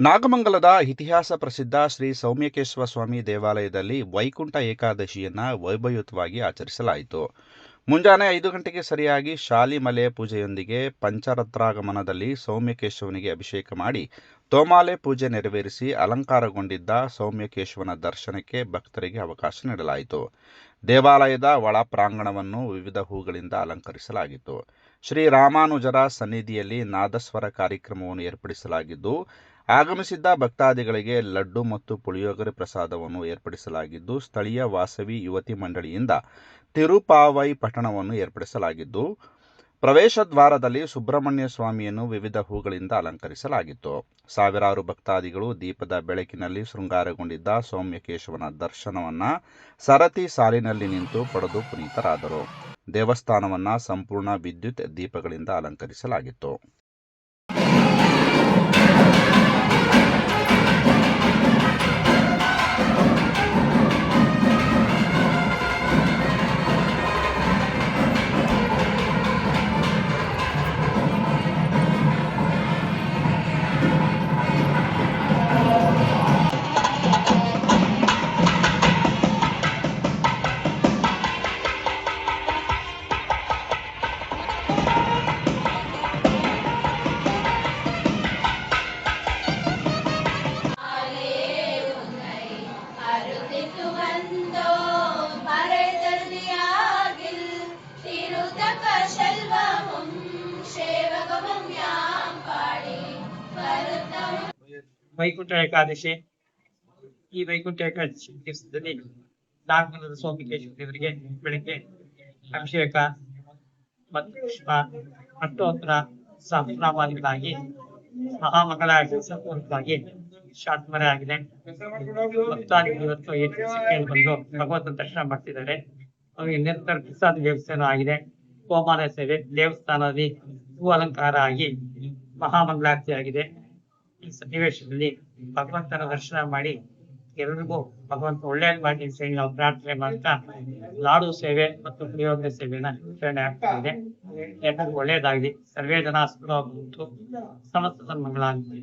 ನಾಗಮಂಗಲದ ಇತಿಹಾಸ ಪ್ರಸಿದ್ಧ ಶ್ರೀ ಸೌಮ್ಯಕೇಶ್ವರ ಸ್ವಾಮಿ ದೇವಾಲಯದಲ್ಲಿ ವೈಕುಂಠ ಏಕಾದಶಿಯನ್ನ ವೈಭವಯುತವಾಗಿ ಆಚರಿಸಲಾಯಿತು. ಮುಂಜಾನೆ ಐದು ಗಂಟೆಗೆ ಸರಿಯಾಗಿ ಶಾಲಿಮಲೆ ಪೂಜೆಯೊಂದಿಗೆ ಪಂಚರತ್ರಾಗಮನದಲ್ಲಿ ಸೌಮ್ಯಕೇಶವನಿಗೆ ಅಭಿಷೇಕ ಮಾಡಿ ತೋಮಾಲೆ ಪೂಜೆ ನೆರವೇರಿಸಿ ಅಲಂಕಾರಗೊಂಡಿದ್ದ ಸೌಮ್ಯಕೇಶವನ ದರ್ಶನಕ್ಕೆ ಭಕ್ತರಿಗೆ ಅವಕಾಶ ನೀಡಲಾಯಿತು. ದೇವಾಲಯದ ಒಳ ಪ್ರಾಂಗಣವನ್ನು ವಿವಿಧ ಹೂಗಳಿಂದ ಅಲಂಕರಿಸಲಾಗಿತ್ತು. ಶ್ರೀ ರಾಮಾನುಜರ ಸನ್ನಿಧಿಯಲ್ಲಿ ನಾದಸ್ವರ ಕಾರ್ಯಕ್ರಮವನ್ನು ಏರ್ಪಡಿಸಲಾಗಿದ್ದು ಆಗಮಿಸಿದ್ದ ಭಕ್ತಾದಿಗಳಿಗೆ ಲಡ್ಡು ಮತ್ತು ಪುಳಿಯೋಗರೆ ಪ್ರಸಾದವನ್ನು ಏರ್ಪಡಿಸಲಾಗಿದ್ದು, ಸ್ಥಳೀಯ ವಾಸವಿ ಯುವತಿ ಮಂಡಳಿಯಿಂದ ತಿರುಪಾವೈ ಪಠಣವನ್ನು ಏರ್ಪಡಿಸಲಾಗಿದ್ದು, ಪ್ರವೇಶ ದ್ವಾರದಲ್ಲಿ ಸುಬ್ರಹ್ಮಣ್ಯ ಸ್ವಾಮಿಯನ್ನು ವಿವಿಧ ಹೂಗಳಿಂದ ಅಲಂಕರಿಸಲಾಗಿತ್ತು. ಸಾವಿರಾರು ಭಕ್ತಾದಿಗಳು ದೀಪದ ಬೆಳಕಿನಲ್ಲಿ ಶೃಂಗಾರಗೊಂಡಿದ್ದ ಸೌಮ್ಯಕೇಶವನ ದರ್ಶನವನ್ನ ಸರತಿ ಸಾಲಿನಲ್ಲಿ ನಿಂತು ಪಡೆದು ಪುನೀತರಾದರು. ದೇವಸ್ಥಾನವನ್ನ ಸಂಪೂರ್ಣ ವಿದ್ಯುತ್ ದೀಪಗಳಿಂದ ಅಲಂಕರಿಸಲಾಗಿತ್ತು. ವೈಕುಂಠ ಏಕಾದಶಿ, ಈ ವೈಕುಂಠ ಏಕಾದಶಿ ದಿವಸದಲ್ಲಿ ನಾಗಮಂಗಲದ ಸೋಮಿಕೇಶ್ವರ ದೇವರಿಗೆ ಬೆಳಿಗ್ಗೆ ಅಭಿಷೇಕ, ಮತ್ತು ಪುಷ್ಪ ಅಷ್ಟೋತ್ತರ ಸಹಸ್ರನಾಮಾದಿಗಳಾಗಿ ಮಹಾಮಂಗಳಾರತಿ ಸಂಪೂರ್ಣವಾಗಿ ಶಾಂತಮರೆ ಆಗಿದೆ. ಭಕ್ತಾದಿಗಳು ಇವತ್ತು ಬಂದು ಭಗವಂತನ ದರ್ಶನ ಮಾಡ್ತಿದ್ದಾರೆ. ಅವರಿಗೆ ನಿರಂತರ ಪ್ರಸಾದ ವ್ಯವಸ್ಥೆನೂ ಆಗಿದೆ. ಕೋಮಾಲ ಸೇವೆ, ದೇವಸ್ಥಾನದಲ್ಲಿ ಹೂ ಅಲಂಕಾರ ಆಗಿ ಮಹಾಮಂಗಳಾರತಿ ಆಗಿದೆ. ಈ ಸನ್ನಿವೇಶದಲ್ಲಿ ಭಗವಂತನ ದರ್ಶನ ಮಾಡಿ ಎಲ್ರಿಗೂ ಭಗವಂತ ಒಳ್ಳೇದು ಮಾಡಿ ಅಂತ ಹೇಳಿ ನಾವು ಪ್ರಾರ್ಥನೆ ಮಾಡ್ತಾ ಲಾಡು ಸೇವೆ ಮತ್ತು ಪುಳಿಯೋಗರೆ ಸೇವೆನ ವಿತರಣೆ ಆಗ್ತಾ ಇದೆ. ಎಲ್ಲರಿಗೂ ಒಳ್ಳೇದಾಗ್ಲಿ ಸರ್ವೇ ಜನ ಸಮಸ್ತ ಸನ್ಮಂಗಳಾಗಲಿ